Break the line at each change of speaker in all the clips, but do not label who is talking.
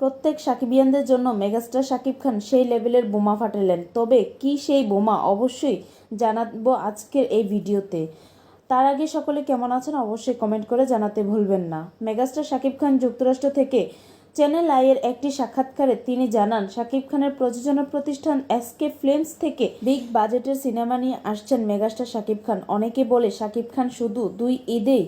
প্রত্যেক সাকিবিয়ানদের জন্য মেগাস্টার শাকিব খান সেই লেভেলের বোমা ফাটালেন। তবে কি সেই বোমা? অবশ্যই জানাব আজকের এই ভিডিওতে। তার আগে সকলে কেমন আছেন অবশ্যই কমেন্ট করে জানাতে ভুলবেন না। মেগাস্টার শাকিব খান যুক্তরাষ্ট্র থেকে চ্যানেল আইয়ের একটি সাক্ষাৎকারে তিনি জানান, শাকিব খানের প্রযোজনা প্রতিষ্ঠান এসকে ফিল্মস থেকে বিগ বাজেটের সিনেমা নিয়ে আসছেন মেগাস্টার শাকিব খান। অনেকে বলে শাকিব খান শুধু দুই ঈদেই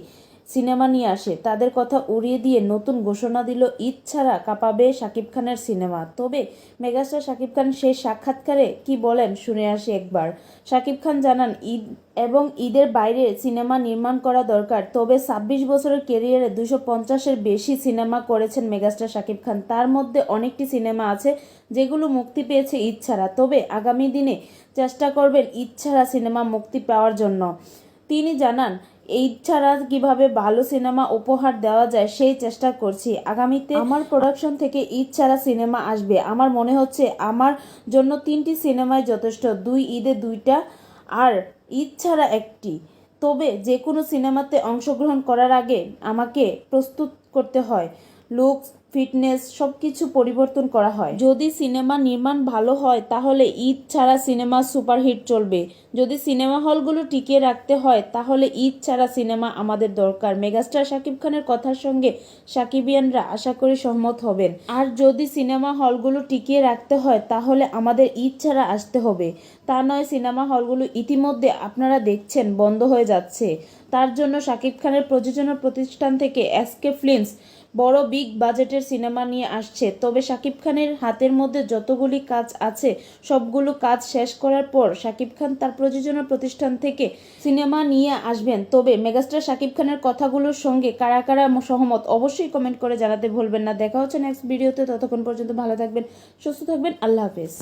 সিনেমা নিয়ে আসে। তাদের কথা উড়িয়ে দিয়ে নতুন ঘোষণা দিল, ঈদ ছাড়া কাঁপাবে শাকিব খানের সিনেমা। তবে মেগাস্টার শাকিব খান সেই সাক্ষাৎকারে কি বলেন শুনে আসি একবার। শাকিব খান জানান, ঈদ এবং ঈদের বাইরে সিনেমা নির্মাণ করা দরকার। তবে ছাব্বিশ বছরের কেরিয়ারে দুশো পঞ্চাশের বেশি সিনেমা করেছেন মেগাস্টার শাকিব খান। তার মধ্যে অনেকটি সিনেমা আছে যেগুলো মুক্তি পেয়েছে ঈদ ছাড়া। তবে আগামী দিনে চেষ্টা করবেন ঈদ ছাড়া সিনেমা মুক্তি পাওয়ার জন্য। তিনি জানান, এই ছাড়া কীভাবে ভালো সিনেমা উপহার দেওয়া যায় সেই চেষ্টা করছি। আগামীতে আমার প্রোডাকশন থেকে ঈদ ছাড়া সিনেমা আসবে। আমার মনে হচ্ছে আমার জন্য তিনটি সিনেমাই যথেষ্ট। দুই ঈদে দুইটা আর ঈদ ছাড়া একটি। তবে যে কোনো সিনেমাতে অংশগ্রহণ করার আগে আমাকে প্রস্তুত করতে হয়। লুকস ফিটনেস সব কিছু পরিবর্তন করা হয়। যদি সিনেমা নির্মাণ ভালো হয়, তাহলে ঈদ ছাড়া সিনেমা সুপারহিট চলবে। যদি সিনেমা হলগুলো টিকিয়ে রাখতে হয়, তাহলে ঈদ ছাড়া সিনেমা আমাদের দরকার। মেগাস্টার শাকিব খানের কথার সঙ্গে সাকিবিয়ানরা আশা করি সহমত হবেন। আর যদি সিনেমা হলগুলো টিকিয়ে রাখতে হয়, তাহলে আমাদের ঈদ ছাড়া আসতে হবে। তা নয়, সিনেমা হলগুলো ইতিমধ্যে আপনারা দেখছেন, বন্ধ হয়ে যাচ্ছে। তার জন্য শাকিব খানের প্রযোজনা প্রতিষ্ঠান থেকে এসকে ফিল্মস বড় বিগ বাজেটের সিনেমা নিয়ে আসছে। তবে শাকিব খানের হাতের মধ্যে যতগুলি কাজ আছে, সবগুলো কাজ শেষ করার পর শাকিব খান তার প্রযোজনা প্রতিষ্ঠান থেকে সিনেমা নিয়ে আসবেন। তবে মেগাস্টার শাকিব খানের কথাগুলোর সঙ্গে কারা কারা সহমত অবশ্যই কমেন্ট করে জানাতে ভুলবেন না। দেখা হচ্ছে নেক্সট ভিডিওতে ততক্ষণ পর্যন্ত ভালো থাকবেন, সুস্থ থাকবেন। আল্লাহ হাফেজ।